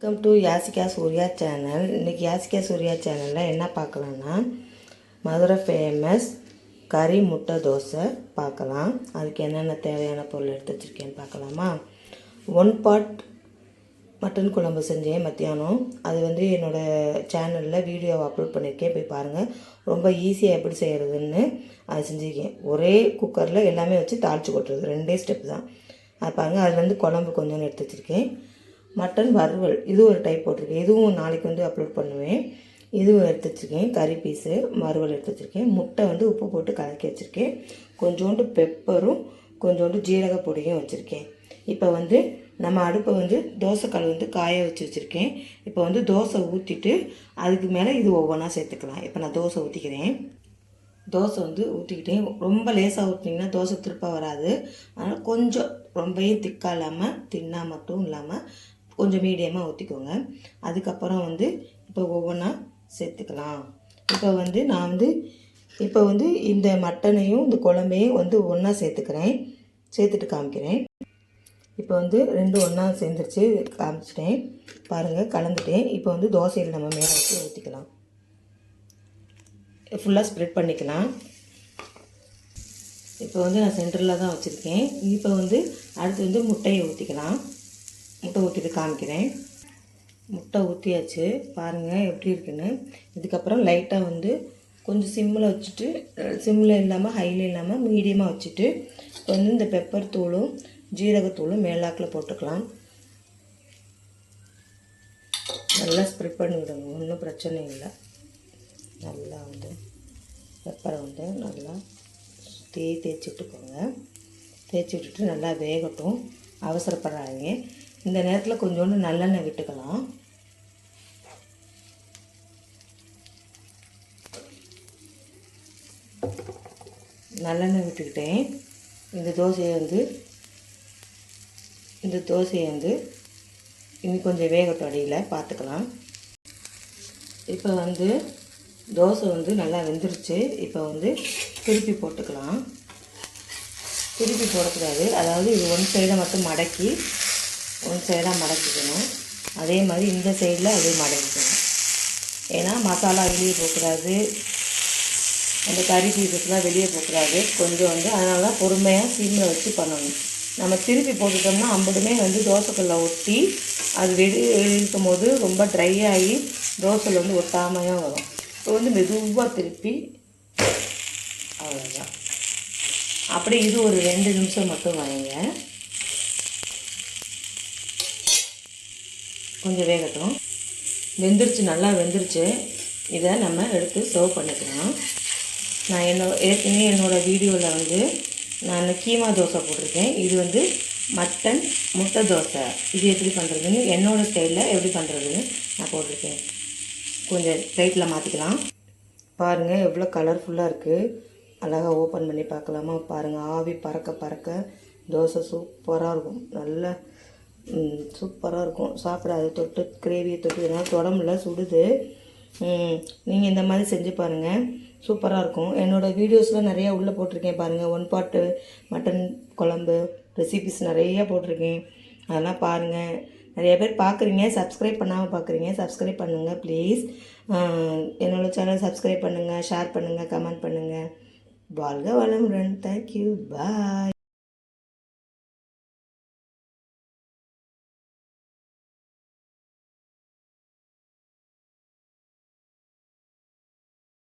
Welcome to Yasika Surya channel இன்றைக்கி யாசிகா சூர்யா சேனலில் என்ன பார்க்கலான்னா மதுரை ஃபேமஸ் கறி முட்டை தோசை பார்க்கலாம். அதுக்கு என்னென்ன தேவையான பொருள் எடுத்து வச்சுருக்கேன்னு பார்க்கலாமா? ஒன் பாட் மட்டன் குழம்பு செஞ்சேன் மத்தியானம். அது வந்து என்னோடய சேனலில் வீடியோ அப்லோட் பண்ணியிருக்கேன் போய் பாருங்கள் ரொம்ப ஈஸியாக எப்படி செய்கிறதுன்னு அது செஞ்சுருக்கேன். ஒரே குக்கரில் எல்லாமே வச்சு தாளித்து கொட்டுறது. ரெண்டே ஸ்டெப் தான். அது பாருங்கள் அதுலேருந்து குழம்பு கொஞ்சம் எடுத்து வச்சுருக்கேன். மட்டன் வறுவல் இது ஒரு டைப் போட்டிருக்கேன். இதுவும் நாளைக்கு வந்து அப்லோட் பண்ணுவேன். இதுவும் எடுத்து வச்சுருக்கேன். கறி பீஸு வறுவல் எடுத்து வச்சுருக்கேன். முட்டை வந்து உப்பு போட்டு கலக்கி வச்சுருக்கேன். கொஞ்சோண்டு பெப்பரும் கொஞ்சோண்டு ஜீரக பொடியும் வச்சுருக்கேன். இப்போ வந்து நம்ம அடுப்பை வந்து தோசைக்கல் வந்து காய வச்சு வச்சுருக்கேன். இப்போ வந்து தோசை ஊற்றிட்டு அதுக்கு மேலே இது ஒவ்வொன்றா சேர்த்துக்கலாம். இப்போ நான் தோசை ஊற்றிக்கிறேன் தோசை வந்து ஊற்றிக்கிட்டேன் ரொம்ப லேசாக ஊற்றினீங்கன்னா தோசை திருப்பாக வராது. அதனால் கொஞ்சம் ரொம்பையும் திக்காக இல்லாமல் தின்னா மட்டும் இல்லாமல் கொஞ்சம் மீடியமாக ஊற்றிக்கோங்க அதுக்கப்புறம் வந்து இப்போ ஒவ்வொன்றா சேர்த்துக்கலாம். இப்போ வந்து நான் வந்து இப்போ வந்து இந்த மட்டனையும் இந்த குழம்பையும் வந்து ஒன்றா சேர்த்துக்கிறேன். சேர்த்துட்டு காமிக்கிறேன். இப்போ வந்து ரெண்டு ஒன்றா சேர்ந்துருச்சு காமிச்சிட்டேன். பாருங்கள் கலந்துட்டேன். இப்போ வந்து தோசையில் நம்ம மேலே வச்சு ஊற்றிக்கலாம் ஃபுல்லாக ஸ்ப்ரெட் பண்ணிக்கலாம். இப்போ வந்து நான் சென்டரில் தான் வச்சுருக்கேன். இப்போ வந்து அடுத்து வந்து முட்டையை ஊற்றிக்கலாம் முட்டை ஊற்றிட்டு காமிக்கிறேன். முட்டை ஊற்றியாச்சு பாருங்கள் எப்படி இருக்குன்னு. இதுக்கப்புறம் லைட்டாக வந்து கொஞ்சம் சிம்மில் வச்சுட்டு சிம்மில் இல்லாமல் ஹையில் இல்லாமல் மீடியமாக வச்சுட்டு இப்போ வந்து இந்த பெப்பர் தூளும் ஜீரகத்தூளும் மேலாக்கில் போட்டுக்கலாம். நல்லா ஸ்ப்ரெட் பண்ணி விடுங்க ஒன்றும் பிரச்சனை இல்லை. நல்லா வந்து பெப்பரை வந்து நல்லா தே தேய்ச்சி விட்டுக்கோங்க. தேய்ச்சி விட்டுட்டு நல்லா வேகட்டும். அவசரப்படாதீங்க. இந்த நேரத்தில் கொஞ்சோண்டு நல்லெண்ணெய் விட்டுக்கலாம். நல்லெண்ணெய் விட்டுக்கிட்டேன். இந்த தோசையை வந்து இந்த தோசையை வந்து இன்னும் கொஞ்சம் வேகட்டும் அடியில் பார்த்துக்கலாம். இப்போ வந்து தோசை வந்து நல்லா வெந்துருச்சு. இப்போ வந்து திருப்பி போட்டுக்கலாம். திருப்பி போடக்கூடாது. அதாவது இது ஒன் சைடை மட்டும் மடக்கி ஒன் சைடாக மடக்கிக்கணும். அதே மாதிரி இந்த சைடில் அதே மடக்கிக்கணும். ஏன்னா மசாலா வெளியே போகக்கூடாது. அந்த கறி பீசஸ்லாம் வெளியே போகக்கூடாது. கொஞ்சம் வந்து அதனால தான் பொறுமையாக சிம்மில் வச்சு பண்ணணும். நம்ம திருப்பி போட்டுட்டோம்னா அம்புடுமே வந்து தோசைக்குள்ளே ஒட்டி அது வெளியே இருக்கும் போது ரொம்ப ட்ரை ஆகி தோசையில் வந்து ஒட்டாமையாக வரும். இப்போ வந்து மெதுவாக திருப்பி அவ்வளோதான் அப்படியே இது ஒரு ரெண்டு நிமிஷம் மட்டும் வாங்க. கொஞ்சம் வேகட்டும். வெந்துருச்சு நல்லா வெந்துருச்சு. இதை நம்ம எடுத்து சர்வ் பண்ணிக்கலாம். நான் என்னோட ஏற்கனவே என்னோடய வீடியோவில் வந்து நான் கீமா தோசை போட்டிருக்கேன். இது வந்து மட்டன் முட்டை தோசை. இது எப்படி பண்ணுறதுன்னு என்னோடய ஸ்டைலில் எப்படி பண்ணுறதுன்னு நான் போட்டிருக்கேன். கொஞ்சம் லைட்டில் மாற்றிக்கலாம் பாருங்கள் எவ்வளோ கலர்ஃபுல்லாக இருக்குது அழகாக ஓப்பன் பண்ணி பார்க்கலாமா? பாருங்கள் ஆவி பறக்க பறக்க தோசை சூப்பராக இருக்கும். நல்லா சூப்பராக இருக்கும். சாப்பிட அதை தொட்டு கிரேவியை தொட்டு என்னால் தொடம்புல சுடுது. நீங்கள் இந்த மாதிரி செஞ்சு பாருங்கள் சூப்பராக இருக்கும். என்னோடய வீடியோஸ்லாம் நிறையா உள்ளே போட்டிருக்கேன் பாருங்கள் ஒன் பாட்டு மட்டன் குழம்பு ரெசிபிஸ் நிறையா போட்டிருக்கேன். அதெல்லாம் பாருங்கள் நிறைய பேர் பார்க்குறீங்க சப்ஸ்கிரைப் பண்ணாமல் பார்க்குறீங்க சப்ஸ்கிரைப் பண்ணுங்கள் ப்ளீஸ் என்னோடய சேனல் சப்ஸ்கிரைப் பண்ணுங்கள் ஷேர் பண்ணுங்கள் கமெண்ட் பண்ணுங்கள் வாழ்க வளமுடன். Thank you bye